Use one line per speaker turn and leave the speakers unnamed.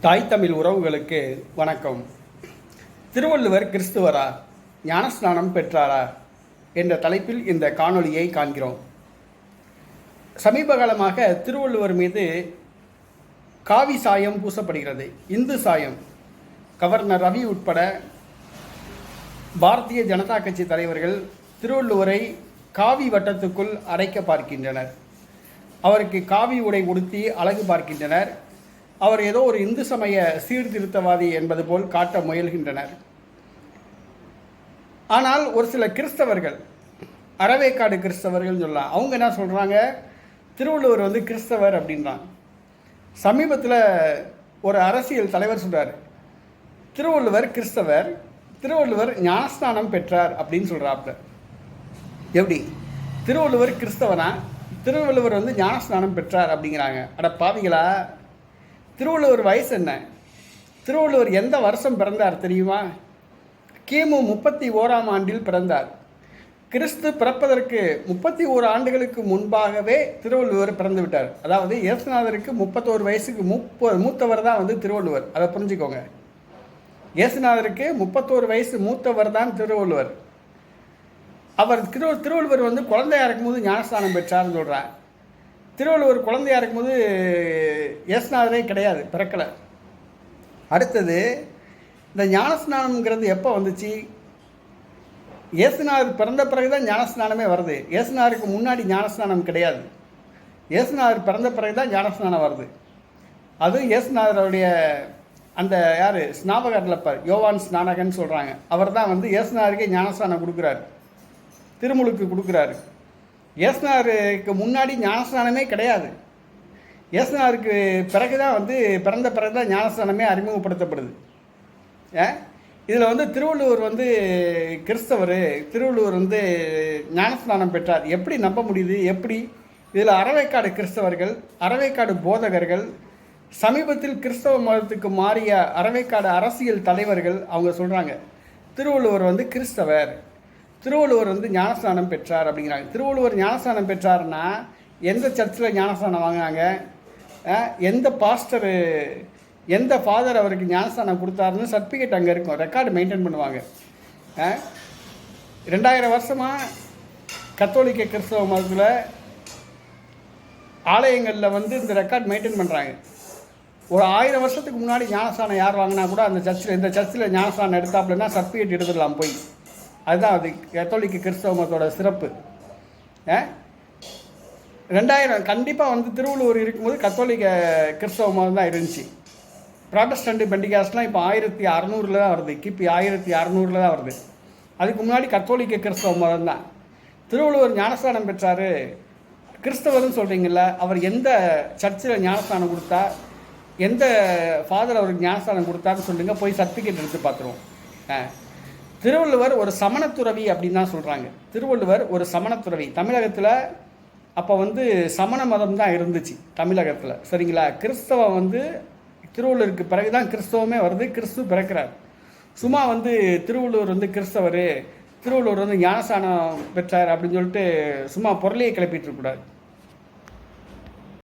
தாய் தமிழ் உறவுகளுக்கு வணக்கம். திருவள்ளுவர் கிறிஸ்துவரா? ஞானஸ்நானம் பெற்றாரா? என்ற தலைப்பில் இந்த காணொளியை காண்கிறோம். சமீப காலமாக திருவள்ளுவர் மீது காவி சாயம் பூசப்படுகிறது. இந்து சாயம். கவர்னர் ரவி உட்பட பாரதிய ஜனதா கட்சி தலைவர்கள் திருவள்ளுவரை காவி வட்டத்துக்குள் அடைக்க பார்க்கின்றனர். அவருக்கு காவி உடை உடுத்தி அழகு பார்க்கின்றனர். அவர் ஏதோ ஒரு இந்து சமய சீர்திருத்தவாதி என்பது போல் காட்ட முயல்கின்றனர். ஆனால் ஒரு சில கிறிஸ்தவர்கள் அறவேக்காடு கிறிஸ்தவர்கள் சொல்லலாம் அவங்க என்ன சொல்கிறாங்க திருவள்ளுவர் வந்து கிறிஸ்தவர் அப்படின்றாங்க சமீபத்தில் ஒரு அரசியல் தலைவர் சொல்கிறார் திருவள்ளுவர் கிறிஸ்தவர் திருவள்ளுவர் ஞானஸ்தானம் பெற்றார் அப்படின்னு சொல்கிறாப்புல எப்படி? திருவள்ளுவர் கிறிஸ்தவனா? திருவள்ளுவர் வந்து ஞானஸ்நானம் பெற்றார் அப்படிங்கிறாங்க. அட பாவிகளா திருவள்ளுவர் வயசு என்ன? திருவள்ளுவர் எந்த வருஷம் பிறந்தார் தெரியுமா? கிமு முப்பத்தி ஓராம் ஆண்டில் பிறந்தார். கிறிஸ்து பிறப்பதற்கு முப்பத்தி ஓரு ஆண்டுகளுக்கு முன்பாகவே திருவள்ளுவர் பிறந்து விட்டார். அதாவது இயேசுநாதருக்கு முப்பத்தோரு வயசுக்கு முப்ப மூத்தவர் தான் வந்து திருவள்ளுவர். அதை புரிஞ்சுக்கோங்க. இயேசுநாதருக்கு முப்பத்தோரு வயசு மூத்தவர் தான் திருவள்ளுவர். அவர் திரு திருவள்ளுவர் வந்து குழந்தையா இருக்கும்போது ஞானஸ்தானம் பெற்றார்னு சொல்கிறார் திருவள்ளுவர் குழந்தையா இருக்கும்போது இயேசுநாதரே கிடையாது பிறக்கலை. அடுத்தது இந்த ஞானஸ்நானம்ங்கிறது எப்போ வந்துச்சு? இயேசுநாதர் பிறந்த பிறகு தான் ஞானஸ்நானமே வருது. இயேசுநாதருக்கு முன்னாடி ஞானஸ்நானம் கிடையாது. இயேசுநாதர் பிறந்த பிறகு தான் ஞானஸ்நானம் வருது. அது இயேசுநாதருடைய அந்த யார்? ஸ்நாபகர்லப்பர் யோவான் ஸ்நானகன் சொல்கிறாங்க அவர் தான் வந்து இயேசுநாதருக்கே ஞானஸ்நானம் கொடுக்குறாரு. திருமுழுக்கு கொடுக்குறாரு. இயேசுனாருக்கு முன்னாடி ஞானஸ்நானமே கிடையாது. இயேசுனாருக்கு பிறகு தான் வந்து பிறந்த பிறகு தான் ஞானஸ்நானமே அறிமுகப்படுத்தப்படுது. ஏன் இதில் வந்து திருவள்ளுவர் வந்து கிறிஸ்தவர் திருவள்ளுவர் வந்து ஞானஸ்நானம் பெற்றார். எப்படி நம்ப முடியுது? எப்படி? இதில் அறவைக்காடு கிறிஸ்தவர்கள் அறவைக்காடு போதகர்கள் சமீபத்தில் கிறிஸ்தவ மதத்துக்கு மாறிய அறவைக்காடு அரசியல் தலைவர்கள் அவங்க சொல்கிறாங்க திருவள்ளுவர் வந்து கிறிஸ்தவர். திருவள்ளுவர் வந்து ஞானஸ்தானம் பெற்றார் அப்படிங்கிறாங்க. திருவள்ளுவர் ஞானஸ்தானம் பெற்றார்னா எந்த சர்ச்சில் ஞானஸ்தானம் வாங்கினாங்க? எந்த பாஸ்டரு எந்த ஃபாதர் அவருக்கு ஞானஸ்தானம் கொடுத்தாருன்னு சர்டிஃபிகேட் அங்கே இருக்கும். ரெக்கார்டு மெயின்டைன் பண்ணுவாங்க. ரெண்டாயிரம் வருஷமாக கத்தோலிக்க கிறிஸ்தவ மதத்தில் ஆலயங்களில் வந்து இந்த ரெக்கார்ட் மெயின்டைன் பண்ணுறாங்க ஒரு ஆயிரம் வருஷத்துக்கு முன்னாடி ஞானஸ்தானம் யார் வாங்கினா கூட அந்த சர்ச்சில் இந்த சர்ச்சில் ஞானஸ்தானம் எடுத்தாப்புலன்னா சர்டிஃபிகேட் எடுத்துடலாம் போய். அதுதான் அது கத்தோலிக்க கிறிஸ்தவ மதத்தோட சிறப்பு. ஆ? ரெண்டாயிரம் கண்டிப்பாக வந்து திருவள்ளுவர் இருக்கும்போது கத்தோலிக்க கிறிஸ்தவ மதம் தான் இருந்துச்சு. ப்ராட்டஸ்டண்ட் பெண்டிகாஸ்ட்லாம் இப்போ ஆயிரத்தி அறநூறில் தான் வருது. கிபி ஆயிரத்தி அறநூறில் தான் வருது. அதுக்கு முன்னாடி கத்தோலிக்க கிறிஸ்தவ மதம் தான். திருவள்ளுவர் ஞானஸ்தானம் பெற்றார். கிறிஸ்தவர்னு சொல்கிறீங்கள அவர் எந்த சர்ச்சில் ஞானஸ்தானம் கொடுத்தா எந்த ஃபாதர் அவருக்கு ஞானஸ்தானம் கொடுத்தாருன்னு சொல்லுங்கள் போய் சர்டிஃபிகேட் எடுத்து பார்த்துருவோம். ஆ. திருவள்ளுவர் ஒரு சமணத்துறவி அப்படின்னு தான் சொல்கிறாங்க திருவள்ளுவர் ஒரு சமணத்துறவி. தமிழகத்தில் அப்போ வந்து சமண மதம் தான் இருந்துச்சு தமிழகத்தில். சரிங்களா? கிறிஸ்தவம் வந்து திருவள்ளுவருக்கு பிறகு தான் கிறிஸ்தவமே வருது கிறிஸ்து பிறக்கிறார். சும்மா வந்து திருவள்ளுவர் வந்து கிறிஸ்தவர் திருவள்ளுவர் வந்து ஞானசானம் பெற்றார் அப்படின்னு சொல்லிட்டு சும்மா பொருளையை கிளப்பிட்டு இருக்கக்கூடாது